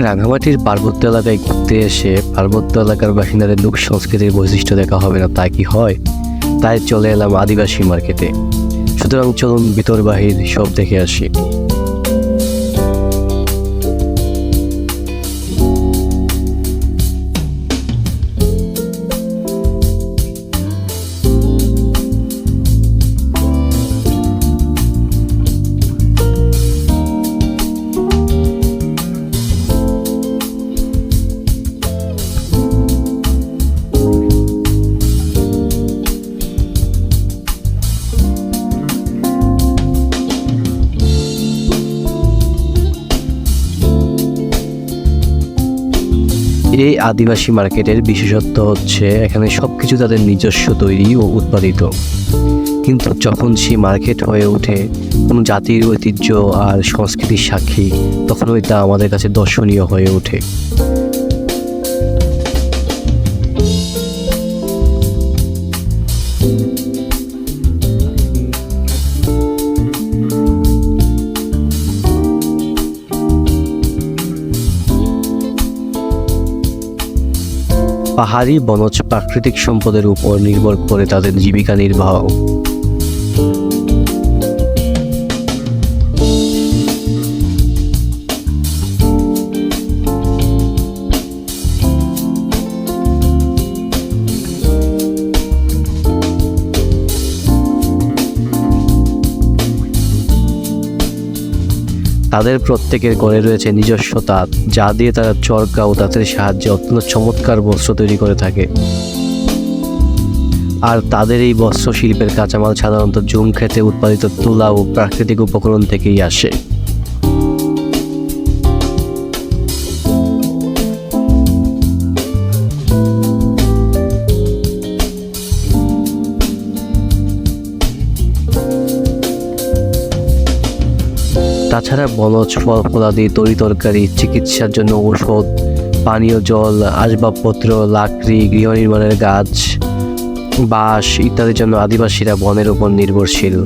রাঙামাটির পার্বত্য এলাকায় ঘুরতে এসে পার্বত্য এলাকার বাসিন্দাদের লোক সংস্কৃতির বৈশিষ্ট্য দেখা হবে না, তা কি হয়? তাই চলে এলাম আদিবাসী মার্কেটে। সুতরাং চলুন ভিতর বাহির সব দেখে আসি। এই আদিবাসী মার্কেটের বিশেষত্ব হচ্ছে এখানে সব কিছু তাদের নিজস্ব তৈরি ও উৎপাদিত। কিন্তু যখন সেই মার্কেট হয়ে ওঠে, কোনো জাতির ঐতিহ্য আর সংস্কৃতির সাক্ষী তখন ওইটা আমাদের কাছে দর্শনীয় হয়ে ওঠে। পাহাড়ি বনজ প্রাকৃতিক সম্পদের উপর নির্ভর করে তাদের জীবিকা নির্বাহ। তাদের প্রত্যেকের ঘরে রয়েছে নিজস্ব তাঁত যা দিয়ে তারা চরকা ও তাঁতের সাহায্যে অত্যন্ত চমৎকার বস্ত্র তৈরি করে থাকে। আর তাদের এই বস্ত্র শিল্পের কাঁচামাল সাধারণত জুম খেতে উৎপাদিত তুলা ও প্রাকৃতিক উপকরণ থেকেই আসে। তাছাড়া বনজ ফল, ফলাদি, তরি তরকারি, চিকিৎসার জন্য ঔষধ, পানীয় জল, আসবাবপত্র, লাকড়ি, গৃহ নির্মাণের গাছ, বাঁশ ইত্যাদির জন্য আদিবাসীরা বনের উপর নির্ভরশীল।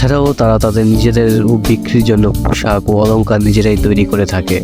এছাড়াও তারা তাদের নিজেদের বিক্রির জন্য পোশাক ও অলঙ্কার নিজেরাই তৈরি করে থাকে।